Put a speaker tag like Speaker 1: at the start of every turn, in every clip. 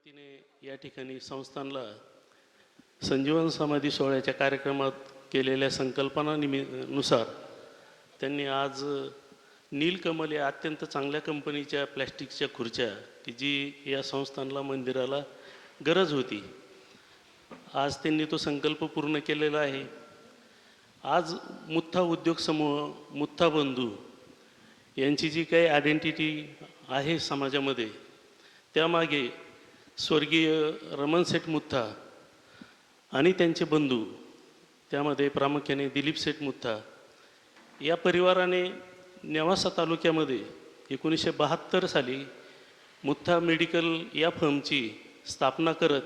Speaker 1: वतीने या ठिकाणी संस्थानला संजीवन समाधी सोहळ्याच्या कार्यक्रमात केलेल्या संकल्पना निमि त्यांनी आज नीलकमल या अत्यंत चांगल्या कंपनीच्या प्लॅस्टिकच्या खुर्च्या की जी या संस्थानला मंदिराला गरज होती. आज त्यांनी तो संकल्प पूर्ण केलेला आहे. आज मुथ्था उद्योग समूह मुथ्था बंधू यांची जी काही आयडेंटिटी आहे समाजामध्ये त्यामागे स्वर्गीय रमण सेठ मुत्था आणि त्यांचे बंधू त्यामध्ये प्रामुख्याने दिलीप सेठ मुत्था या परिवाराने नेवासा तालुक्यामध्ये एकोणीसशे बहात्तर साली मुत्था मेडिकल या फर्मची स्थापना करत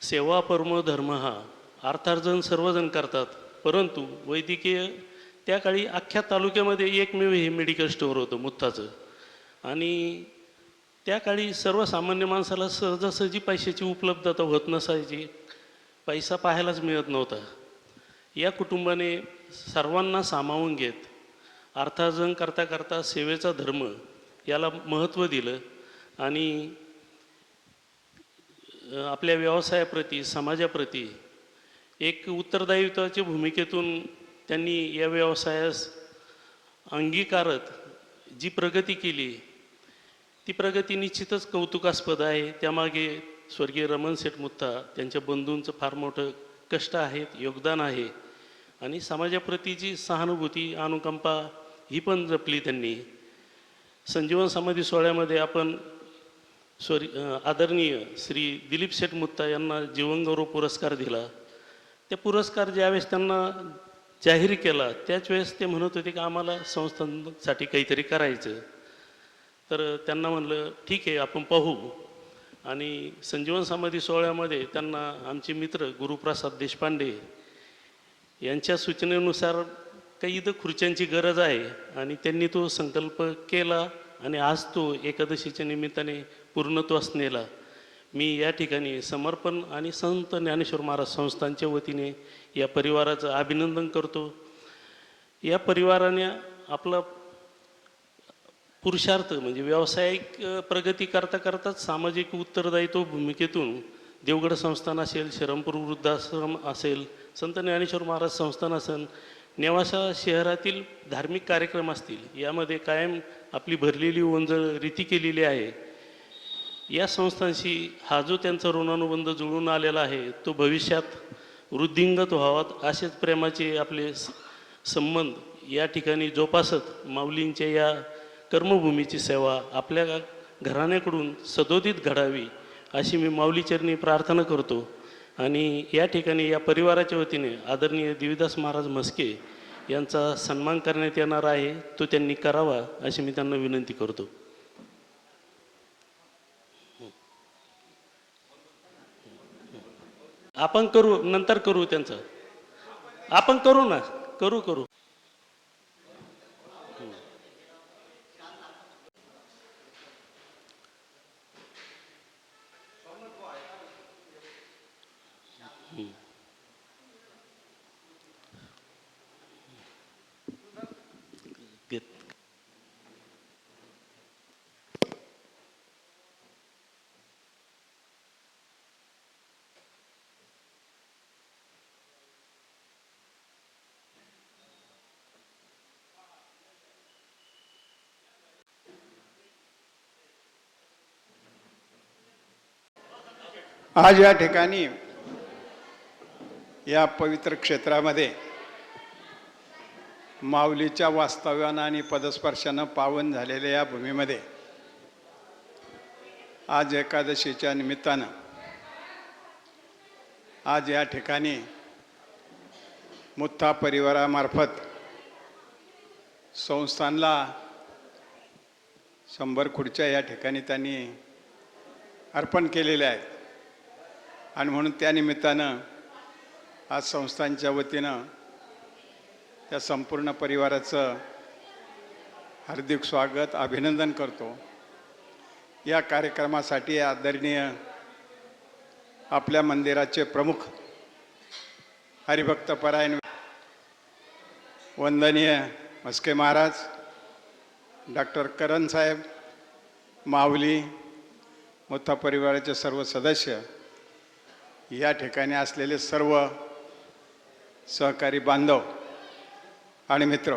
Speaker 1: सेवा परम धर्म हा अर्थार्जन सर्वजण करतात. परंतु वैद्यकीय त्या काळी अख्ख्या तालुक्यामध्ये एकमेव हे मेडिकल स्टोअर होतं मुत्ताचं. आणि त्या काळी सर्वसामान्य माणसाला सहजासहजी पैशाची उपलब्धता होत नसायची. पैसा पाहायलाच मिळत नव्हता. या कुटुंबाने सर्वांना सामावून घेत अर्थार्जन करता करता सेवेचा धर्म याला महत्त्व दिलं आणि आपल्या व्यवसायाप्रती समाजाप्रती एक उत्तरदायित्वाच्या भूमिकेतून त्यांनी या व्यवसायास अंगीकारत जी प्रगती केली ती प्रगती निश्चितच कौतुकास्पद आहे. त्यामागे स्वर्गीय रमण सेठ मुत्ता त्यांच्या बंधूंचं फार मोठं कष्ट आहेत योगदान आहे. आणि समाजाप्रती जी सहानुभूती अनुकंपा ही पण जपली त्यांनी. संजीवन समाधी सोहळ्यामध्ये आपण स्वर आदरणीय श्री दिलीप शेठ मुत्ता यांना जीवनगौरव पुरस्कार दिला. त्या पुरस्कार ज्यावेळेस त्यांना जाहीर केला त्याच वेळेस ते म्हणत होते की आम्हाला संस्थांसाठी काहीतरी करायचं. तर त्यांना म्हणलं ठीक आहे आपण पाहू. आणि संजीवन समाधी सोहळ्यामध्ये त्यांना आमचे मित्र गुरुप्रसाद देशपांडे यांच्या सूचनेनुसार काही इथं खुर्च्यांची गरज आहे आणि त्यांनी तो संकल्प केला आणि आज तो एकादशीच्या निमित्ताने पूर्णत्वास नेला. मी या ठिकाणी समर्पण आणि संत ज्ञानेश्वर महाराज संस्थांच्या वतीने या परिवाराचं अभिनंदन करतो. या परिवाराने आपला पुरुषार्थ म्हणजे व्यावसायिक प्रगती करता करताच सामाजिक उत्तरदायित्व भूमिकेतून देवगड संस्थान असेल शरमपूर वृद्धाश्रम असेल संत ज्ञानेश्वर महाराज संस्थान असेल नेवासा शहरातील धार्मिक कार्यक्रम असतील यामध्ये कायम आपली भरलेली ओंजळ रीती केलेली आहे. या संस्थांशी हा जो त्यांचा ऋणानुबंध जुळून आलेला आहे तो भविष्यात वृद्धिंगत व्हावात असेच प्रेमाचे आपले स- संबंध या ठिकाणी जोपासत माऊलींच्या या कर्मभूमीची सेवा आपल्या घराण्याकडून सदोदित घडावी अशी मी माऊलीचरणी प्रार्थना करतो. आणि या ठिकाणी या परिवाराच्या वतीने आदरणीय देवीदास महाराज म्हस्के यांचा सन्मान करण्यात येणार आहे तो त्यांनी करावा अशी मी त्यांना विनंती करतो. आपण करू नंतर करू त्यांचं. आपण करू ना करू करू.
Speaker 2: आज या ठिकाणी या पवित्र क्षेत्रामध्ये माऊलीच्या वास्तव्यानं आणि पदस्पर्शानं पावन झालेल्या या भूमीमध्ये आज एकादशीच्या निमित्तानं आज या ठिकाणी मुत्था परिवारामार्फत संस्थानला शंभर खुर्च्या या ठिकाणी त्यांनी अर्पण केलेल्या आहेत. आणि म्हणून त्या निमित्तानं आज संस्थांच्या वतीनं त्या संपूर्ण परिवाराचं हार्दिक स्वागत अभिनंदन करतो. या कार्यक्रमासाठी आदरणीय आपल्या मंदिराचे प्रमुख हरिभक्तपरायण वंदनीय मस्के महाराज डॉक्टर करण साहेब माऊली मोठा परिवाराचे सर्व सदस्य या ठिकाणी असलेले सर्व सहकारी बांधव आणि मित्र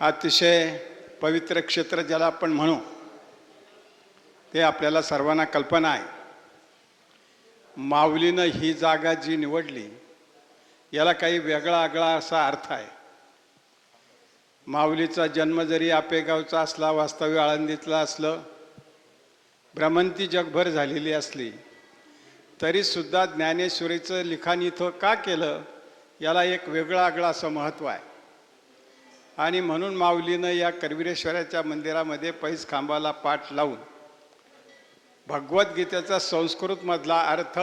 Speaker 2: अतिशय पवित्र क्षेत्र ज्याला आपण म्हणू ते आपल्याला सर्वांना कल्पना आहे. माऊलीनं ही जागा जी निवडली याला काही वेगळा आगळा असा अर्थ आहे. माऊलीचा जन्म जरी आपेगावचा असला वास्तव्य आळंदीतला असलं भ्रमंती जगभर झालेली असली तरीसुद्धा ज्ञानेश्वरीचं लिखाण इथं का केलं याला एक वेगळं आगळं असं महत्त्व आहे. आणि म्हणून माऊलीनं या करवीरेश्वराच्या मंदिरामध्ये पैस खांबाला पाठ लावून भगवद्गीतेचा संस्कृतमधला अर्थ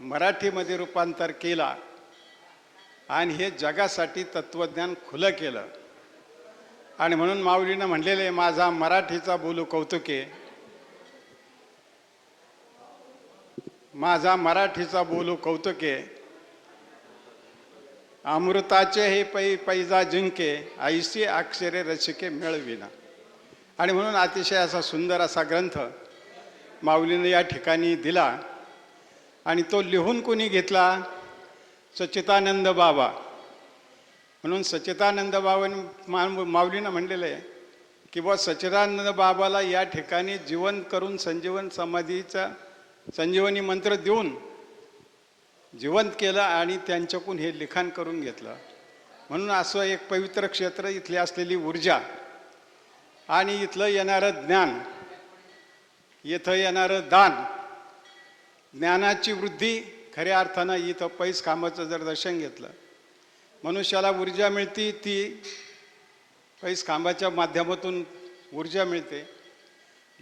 Speaker 2: मराठीमध्ये रूपांतर केला आणि हे जगासाठी तत्त्वज्ञान खुलं केलं. आणि म्हणून माऊलीनं म्हणलेले माझा मराठीचा बोलू कौतुके माझा मराठीचा बोलू कौतुके अमृताचे हे पै पैजा जिंके ऐशी अक्षरे रसिके मिळविना. आणि म्हणून अतिशय असा सुंदर असा ग्रंथ माऊलीनं या ठिकाणी दिला. आणि तो लिहून कोणी घेतला? सचितानंद बाबा. म्हणून सचितानंद बाबांनी मा माऊलीनं म्हणलेलं आहे की बुवा सचिदानंद बाबाला या ठिकाणी जीवन करून संजीवन समाधीचा संजीवनी मंत्र देऊन जिवंत केलं आणि त्यांच्याकडून हे लिखाण करून घेतलं. म्हणून असं एक पवित्र क्षेत्र इथली असलेली ऊर्जा आणि इथलं येणारं ज्ञान इथं येणारं दान ज्ञानाची वृद्धी खऱ्या अर्थानं इथं पैस कामाचं जर दर्शन घेतलं मनुष्याला ऊर्जा मिळती ती पैस खांबाच्या माध्यमातून ऊर्जा मिळते.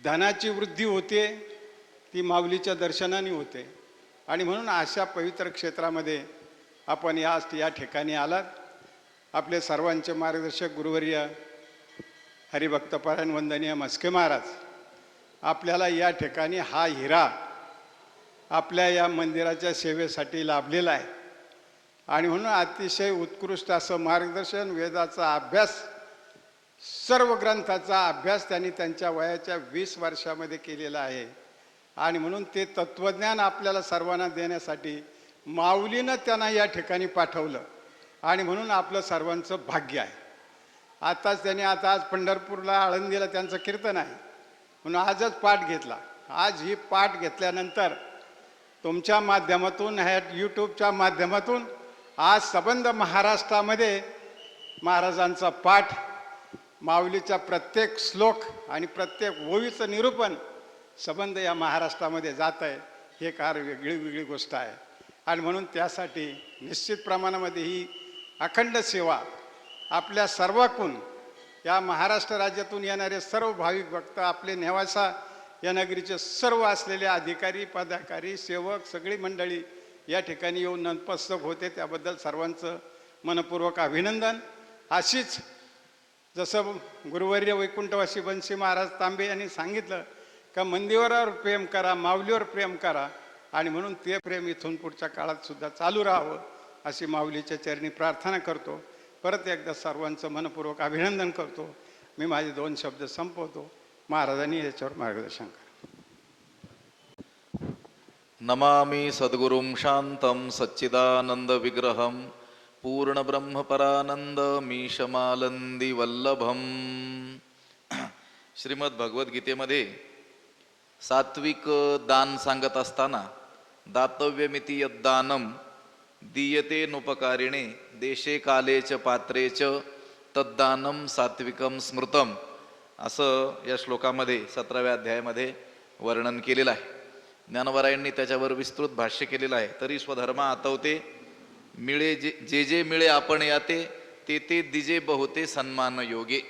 Speaker 2: धनाची वृद्धी होते ती माऊलीच्या दर्शनाने होते. आणि म्हणून अशा पवित्र क्षेत्रामध्ये आपण या या ठिकाणी आलात. आपले सर्वांचे मार्गदर्शक गुरुवर्य हरिभक्तपरायण वंदनीय मस्के महाराज आपल्याला या ठिकाणी हा हिरा आपल्या या मंदिराच्या सेवेसाठी लाभलेला आहे. आणि म्हणून अतिशय उत्कृष्ट असं मार्गदर्शन वेदाचा अभ्यास सर्व ग्रंथाचा अभ्यास त्यांनी त्यांच्या वयाच्या वीस वर्षामध्ये केलेला आहे. आणि म्हणून ते तत्त्वज्ञान आपल्याला सर्वांना देण्यासाठी माऊलीनं त्यांना या ठिकाणी पाठवलं. आणि म्हणून आपलं सर्वांचं भाग्य आहे. आताच त्यांनी आता आज पंढरपूरला आळंदीला त्यांचं कीर्तन आहे. म्हणून आजच पाठ घेतला. आज ही पाठ घेतल्यानंतर तुमच्या माध्यमातून ह्या यूट्यूबच्या माध्यमातून आज सबंध महाराष्ट्रामध्ये महाराजांचा पाठ माऊलीचा प्रत्येक श्लोक आणि प्रत्येक ओवीचं निरूपण संबंध या महाराष्ट्रामध्ये जात आहे हे कार वेगळी वेगळी गोष्ट आहे. आणि म्हणून त्यासाठी निश्चित प्रमाणामध्ये ही अखंड सेवा आपल्या सर्वाकून या महाराष्ट्र राज्यातून येणारे सर्व भाविक भक्त आपले नेवासा या नगरीचे सर्व असलेले अधिकारी पदाधिकारी सेवक सगळी मंडळी या ठिकाणी येऊन नतमस्तक होते. त्याबद्दल सर्वांचं मनपूर्वक अभिनंदन. अशीच जसं गुरुवर्य वैकुंठवासी बंशी महाराज तांबे यांनी सांगितलं का मंदिरावर प्रेम करा माऊलीवर प्रेम करा आणि म्हणून ते प्रेम इथून पुढच्या काळात सुद्धा चालू राहावं अशी माऊलीच्या चरणी प्रार्थना करतो. परत एकदा सर्वांचं मनपूर्वक अभिनंदन करतो. मी माझे दोन शब्द संपवतो. महाराजांनी याच्यावर मार्गदर्शन करा.
Speaker 3: नमामि सद्गुरुं शान्तं सच्चिदानन्दविग्रहं पूर्णब्रह्मपरानन्दमीशमालन्दिवल्लभम्। श्रीमद भगवद्गीतेमध्ये सात्विक दान सांगत असताना दातव्यमिती यद्दानम दीयते नुपकारिणे देशे काले च पात्रे च तद्दानम सात्विकम स्मृतम. असं या श्लोकामध्ये सतराव्या अध्यायामध्ये वर्णन केलेलं आहे. ज्ञानवरायांनी त्याच्यावर विस्तृत भाष्य केलेलं आहे. तरी स्वधर्म आतवते मिळे जे जे जे मिळे आपण याते ते ते दिजे बहुते सन्मान योगे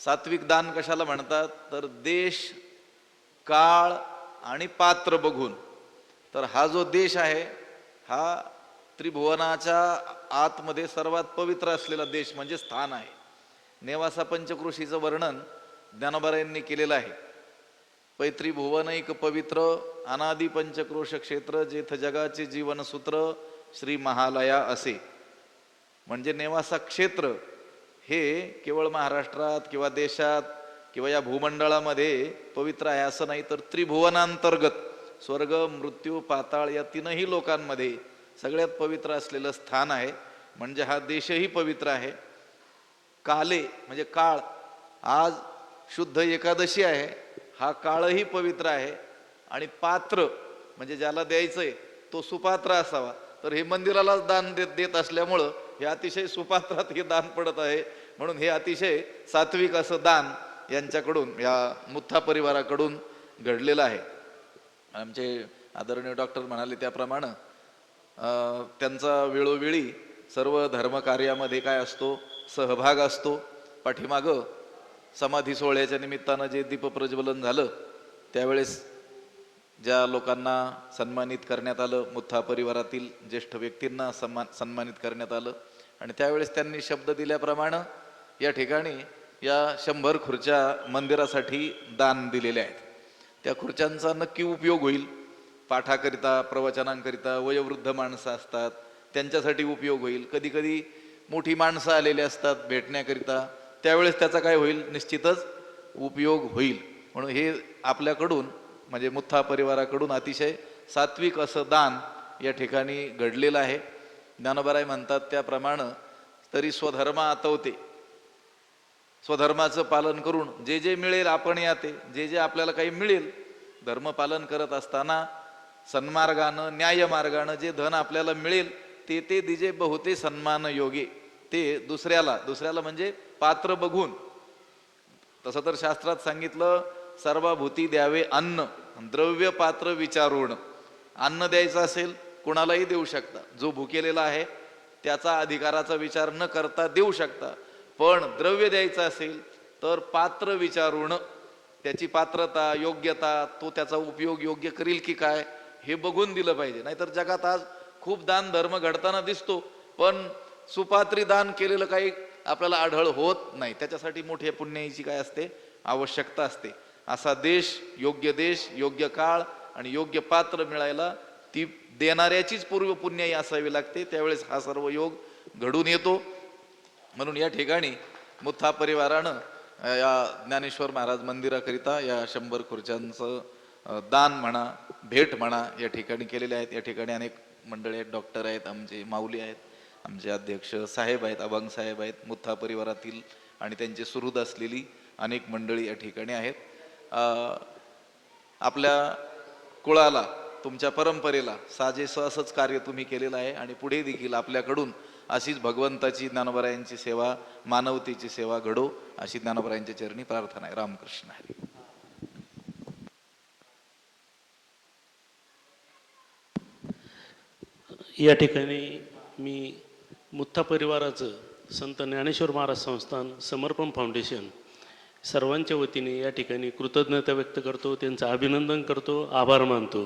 Speaker 3: सात्विक दान कशाला म्हणतात? तर देश काळ आणि पात्र बघून. तर हा जो देश आहे हा त्रिभुवनाच्या आतमध्ये सर्वात पवित्र असलेला देश म्हणजे स्थान आहे. नेवासा पंचकृषीचं वर्णन ज्ञानोबारायांनी केलेलं आहे. पैत्री भुवनैक पवित्र अनादि पंचक्रोश क्षेत्र जेथ जगाचे जीवनसूत्र श्री महालया असे. म्हणजे नेवासा क्षेत्र हे केवळ महाराष्ट्रात किंवा देशात किंवा या भूमंडळामध्ये पवित्र आहे असं नाही तर त्रिभुवनांतर्गत स्वर्ग मृत्यू पाताळ या तीनही लोकांमध्ये सगळ्यात पवित्र असलेलं स्थान आहे. म्हणजे हा देशही पवित्र आहे. काले म्हणजे काळ आज शुद्ध एकादशी आहे. हा काळही पवित्र आहे. आणि पात्र म्हणजे ज्याला द्यायचं आहे तो सुपात्र असावा. तर हे मंदिरालाच दान देत देत असल्यामुळं हे अतिशय सुपात्रात हे दान पडत आहे. म्हणून हे अतिशय सात्विक असं दान यांच्याकडून या मुथा परिवाराकडून घडलेलं आहे. आमचे आदरणीय डॉक्टर म्हणाले त्याप्रमाणे त्यांचा वेळोवेळी सर्व धर्मकार्यामध्ये काय असतो सहभाग असतो. पाठीमागं समाधी सोहळ्याच्या निमित्तानं जे दीपप्रज्वलन झालं त्यावेळेस ज्या लोकांना सन्मानित करण्यात आलं मुथा परिवारातील ज्येष्ठ व्यक्तींना सन्मान सन्मानित करण्यात आलं आणि त्यावेळेस त्यांनी शब्द दिल्याप्रमाणे या ठिकाणी या शंभर खुर्च्या मंदिरासाठी दान दिलेल्या आहेत. त्या खुर्च्यांचा नक्की उपयोग होईल. पाठाकरिता प्रवचनांकरिता वयोवृद्ध माणसं असतात त्यांच्यासाठी उपयोग होईल. कधी कधी मोठी माणसं आलेली असतात भेटण्याकरिता. त्यावेळेस त्याचा काय होईल? निश्चितच उपयोग होईल. म्हणून हे आपल्याकडून म्हणजे मुथ्था परिवाराकडून अतिशय सात्विक असं दान या ठिकाणी घडलेलं आहे. ज्ञानोबाराय म्हणतात त्याप्रमाणे तरी स्वधर्म आतवते. स्वधर्माचं पालन करून जे जे मिळेल आपण या ते जे जे आपल्याला काही मिळेल धर्म पालन करत असताना सन्मार्गानं न्यायमार्गानं जे धन आपल्याला मिळेल ते ते दिजे बहुते सन्मान योगे. ते दुसऱ्याला दुसऱ्याला म्हणजे पात्र बघून. तसं तर शास्त्रात सांगितलं सर्वभूती द्यावे अन्न द्रव्य पात्र विचारून. अन्न द्यायचं असेल कुणालाही देऊ शकता. जो भुकेलेला आहे त्याचा अधिकाराचा विचार न करता देऊ शकता. पण द्रव्य द्यायचं असेल तर पात्र विचारून त्याची पात्रता योग्यता तो त्याचा उपयोग योग्य करील की काय हे बघून दिलं पाहिजे. नाहीतर जगात आज खूप दान धर्म घडताना दिसतो पण सुपात्री दान केलेलं काही आपल्याला आढळ होत नाही. त्याच्यासाठी मोठ्या पुण्याची काय असते? आवश्यकता असते. असा देश योग्य देश योग्य काळ आणि योग्य पात्र मिळायला ती देणाऱ्याचीच पूर्व पुण्याई असावी लागते. त्यावेळेस हा सर्व योग घडून येतो. म्हणून या ठिकाणी मुथा परिवारानं या ज्ञानेश्वर महाराज मंदिराकरिता या शंभर खुर्च्यांचं दान म्हणा भेट म्हणा या ठिकाणी केलेले आहेत. या ठिकाणी अनेक मंडळी आहेत डॉक्टर आहेत आमचे माऊली आहेत आमचे अध्यक्ष साहेब आहेत अभंग साहेब आहेत मुथा परिवारातील आणि त्यांचे सुहृद असलेली अनेक मंडळी या ठिकाणी आहेत. आपल्या कुळाला तुमच्या परंपरेला साजेसं असंच कार्य तुम्ही केलेलं आहे आणि पुढे देखील आपल्याकडून अशीच भगवंताची ज्ञानोबरायांची सेवा मानवतेची सेवा घडो अशी ज्ञानोबरायांच्या चरणी प्रार्थना आहे. रामकृष्ण हरी.
Speaker 1: या ठिकाणी मी मुत्था परिवाराचं संत ज्ञानेश्वर महाराज संस्थान समर्पण फाउंडेशन सर्वांच्या वतीने या ठिकाणी कृतज्ञता व्यक्त करतो त्यांचं अभिनंदन करतो आभार मानतो.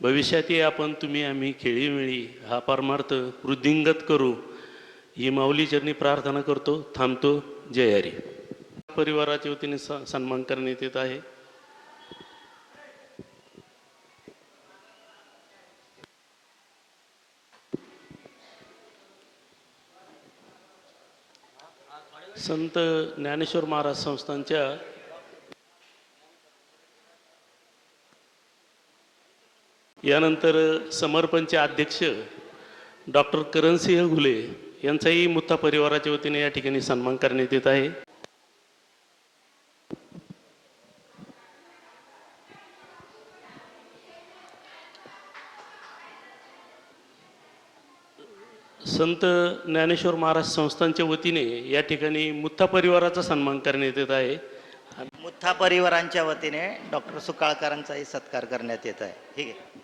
Speaker 1: भविष्यातही आपण तुम्ही आम्ही खेळीमेळी हा परमार्थ वृद्धिंगत करू ही माऊली चरणी प्रार्थना करतो थांबतो जय हरी. परिवाराच्या वतीने स सन्मान करण्यात येत आहे. संत ज्ञानेश्वर महाराज संस्थांच्या यानंतर समर्पणचे अध्यक्ष डॉक्टर करणसिंह घुले यांचाही मुत्ता परिवाराच्या वतीने या ठिकाणी सन्मान करण्यात येत आहे. संत ज्ञानेश्वर महाराज संस्थांच्या वतीने या ठिकाणी मुत्था परिवाराचा सन्मान करण्यात येत आहे.
Speaker 4: मुथा परिवारांच्या वतीने डॉक्टर सुकाळकरांचाही सत्कार करण्यात येत आहे. ठीक आहे.